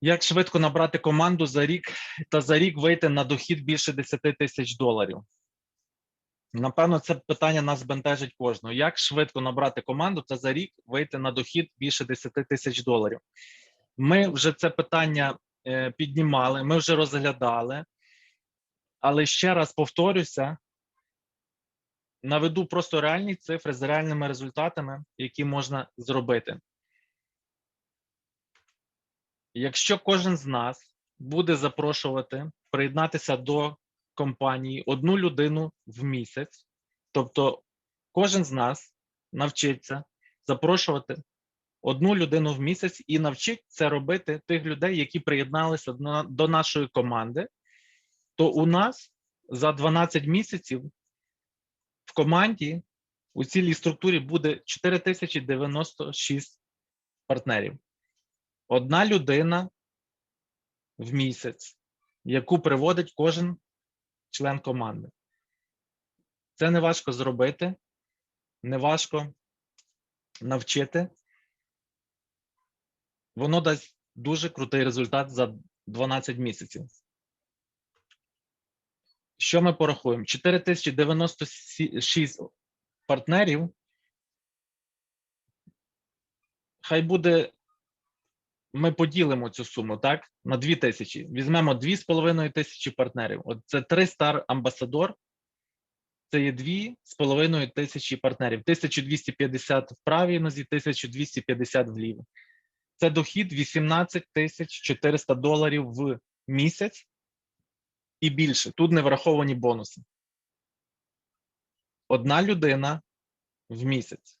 Як швидко набрати команду за рік та за рік вийти на дохід більше 10 тисяч доларів? Напевно, це питання нас бентежить кожного. Як швидко набрати команду та за рік вийти на дохід більше 10 тисяч доларів? Ми вже це питання е, піднімали, ми вже розглядали, але ще раз повторюся, наведу просто реальні цифри з реальними результатами, які можна зробити. Якщо кожен з нас буде запрошувати приєднатися до компанії одну людину в місяць, тобто кожен з нас навчиться запрошувати одну людину в місяць і навчить це робити тих людей, які приєдналися до, нашої команди, то у нас за 12 місяців в команді у цілій структурі буде 4096 партнерів. Одна людина в місяць, яку приводить кожен член команди. Це не важко зробити, не важко навчити. Воно дасть дуже крутий результат за 12 місяців. Що ми порахуємо? 4096 партнерів. Хай буде, ми поділимо цю суму, так? На 2 тисячі. Візьмемо 2,5 тисячі партнерів. От це 3 Star Ambassador. Це є 2,5 тисячі партнерів. 1250 в правій нозі, 1250 вліво. Це дохід 18 тисяч 400 доларів в місяць і більше. Тут не враховані бонуси. Одна людина в місяць.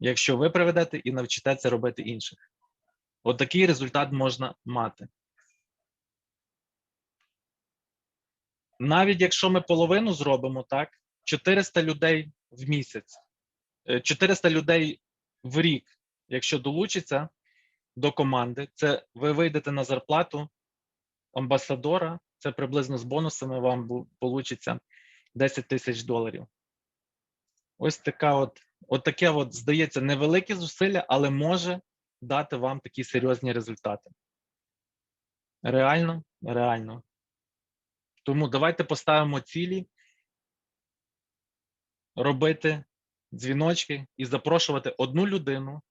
Якщо ви приведете і навчите це робити інших. Отакий результат можна мати. Навіть якщо ми половину зробимо, так, 400 людей в місяць, е, 400 людей в рік, якщо долучиться до команди, це ви вийдете на зарплату амбасадора, це приблизно з бонусами вам получиться 10 тисяч доларів. Ось така от, от таке от, здається, невелике зусилля, але може дати вам такі серйозні результати. Реально, реально. Тому давайте поставимо цілі, робити дзвіночки і запрошувати одну людину,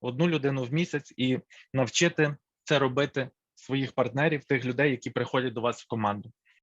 одну людину в місяць і навчити це робити своїх партнерів, тих людей, які приходять до вас в команду.